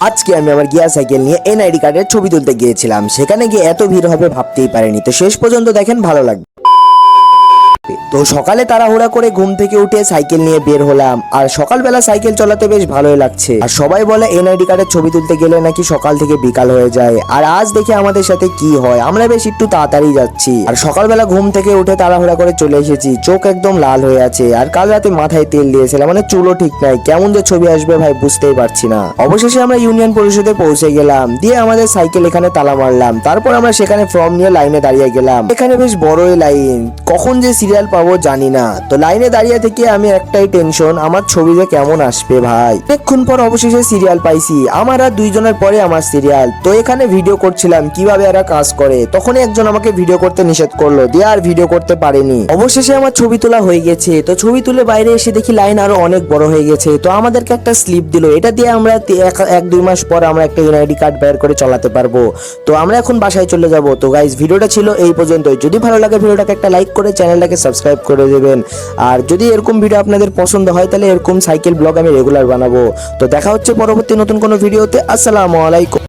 আজকে আমি আমার গিয়া সাইকেল নিয়ে এনআইডি কার্ডের ছবি তুলতে গিয়েছিলাম। সেখানে গিয়ে এত ভিড় হবে ভাবতেই পারিনি। তো শেষ পর্যন্ত দেখেন, ভালো লাগবে। তো সকালে তাড়াহুড়া করে ঘুম থেকে উঠে সাইকেল নিয়ে বের হলাম। আর সকালবেলা সাইকেল চালাতে বেশ ভালোই লাগছে। আর সবাই বলে, এনআইডি কার্ডের ছবি তুলতে গেলে নাকি সকাল থেকে বিকাল হয়ে যায়। আর আজ দেখে আমাদের সাথে কি হয়। আমরা বেশ একটু তাড়াতাড়ি যাচ্ছি। আর সকালবেলা ঘুম থেকে উঠে তাড়াহুড়া করে চলে এসেছি। চোখ একদম লাল হয়ে আছে। আর কাল রাতে মাথায় তেল দিয়েছিলাম মানে চুলও ঠিক নাই। কেমন যে ছবি আসবে ভাই, বুঝতেই পারছি না। অবশেষে আমরা ইউনিয়ন পরিষদে পৌঁছে গেলাম। দিয়ে আমাদের সাইকেল এখানে তালা মারলাম। তারপর আমরা সেখানে ফর্ম নিয়ে লাইনে দাঁড়িয়ে গেলাম। এখানে বেশ বড়ই লাইন। কখন যে সিরিয়াল পাবো জানি না। তো লাইনে দাঁড়িয়ে থেকে আমি একটাই টেনশন আমার ছবিতে কেমন আসবে ভাই। অনেকক্ষণ পর অবশেষে সিরিয়াল পাইছি, আমার আর দুইজনের পরে আমার সিরিয়াল তো এখানে ভিডিও করছিলাম, কীভাবে এরা কাজ করে। তখনই একজন আমাকে ভিডিও করতে নিষেধ করল, দিয়ে আর ভিডিও করতে পারিনি। অবশেষে আমার ছবি তোলা হয়ে গেছে, তো ছবি তুলে বাইরে এসে দেখি লাইন আরও অনেক বড় হয়ে গেছে। তো আমাদেরকে একটা স্লিপ দিল, এটা দিয়ে আমরা এক- দুই মাস পর আমরা একটা এনআইডি কার্ড বের করে চালাতে পারব। তো আমরা এখন বাসায় চলে যাব। তো গাইজ ভিডিওটা ছিল এই পর্যন্তই। যদি ভালো লাগে ভিডিওটাকে একটা লাইক করে চ্যানেলটাকে সাবস্ক্রাইব করে দেবেন। আর যদি এরকম ভিডিও আপনাদের পছন্দ হয়, তাহলে এরকম সাইকেল ব্লগ আমি রেগুলার বানাবো। তো দেখা হচ্ছে পরবর্তী নতুন কোনো ভিডিওতে আসসালামু আলাইকুম।